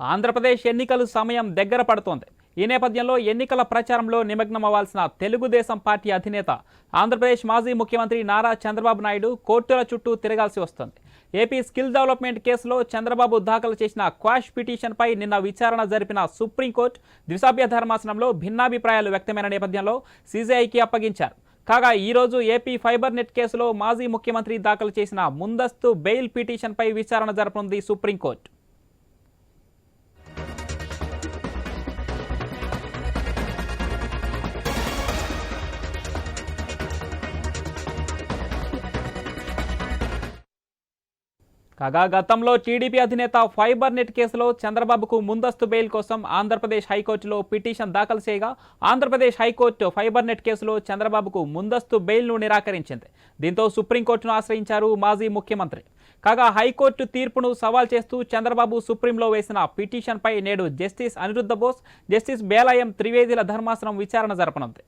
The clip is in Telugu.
ఆంధ్రప్రదేశ్ ఎన్నికలు సమయం దగ్గర పడుతోంది. ఈ నేపథ్యంలో ఎన్నికల ప్రచారంలో నిమగ్నమవ్వాల్సిన తెలుగుదేశం పార్టీ అధినేత ఆంధ్రప్రదేశ్ మాజీ ముఖ్యమంత్రి నారా చంద్రబాబు నాయుడు కోర్టుల చుట్టూ తిరగాల్సి వస్తుంది. ఏపీ స్కిల్ డెవలప్మెంట్ కేసులో చంద్రబాబు దాఖలు చేసిన క్వాష్ పిటిషన్పై నిన్న విచారణ జరిపిన సుప్రీంకోర్టు ద్విసభ్య ధర్మాసనంలో భిన్నాభిప్రాయాలు వ్యక్తమైన నేపథ్యంలో సీజీఐకి అప్పగించారు. కాగా ఈరోజు ఏపీ ఫైబర్ నెట్ కేసులో మాజీ ముఖ్యమంత్రి దాఖలు చేసిన ముందస్తు బెయిల్ పిటిషన్పై విచారణ జరపనుంది సుప్రీంకోర్టు. కాగా గతంలో టీడీపీ అధినేత ఫైబర్ నెట్ కేసులో చంద్రబాబుకు ముందస్తు బెయిల్ కోసం ఆంధ్రప్రదేశ్ హైకోర్టులో పిటిషన్ దాఖలు చేయగా ఆంధ్రప్రదేశ్ హైకోర్టు ఫైబర్ నెట్ కేసులో చంద్రబాబుకు ముందస్తు బెయిల్ను నిరాకరించింది. దీంతో సుప్రీంకోర్టును ఆశ్రయించారు మాజీ ముఖ్యమంత్రి. కాగా హైకోర్టు తీర్పును సవాల్ చేస్తూ చంద్రబాబు సుప్రీంలో వేసిన పిటిషన్పై నేడు జస్టిస్ అనిరుద్ధ బోస్ జస్టిస్ బేలాయం త్రివేదిల ధర్మాసనం విచారణ జరపనుంది.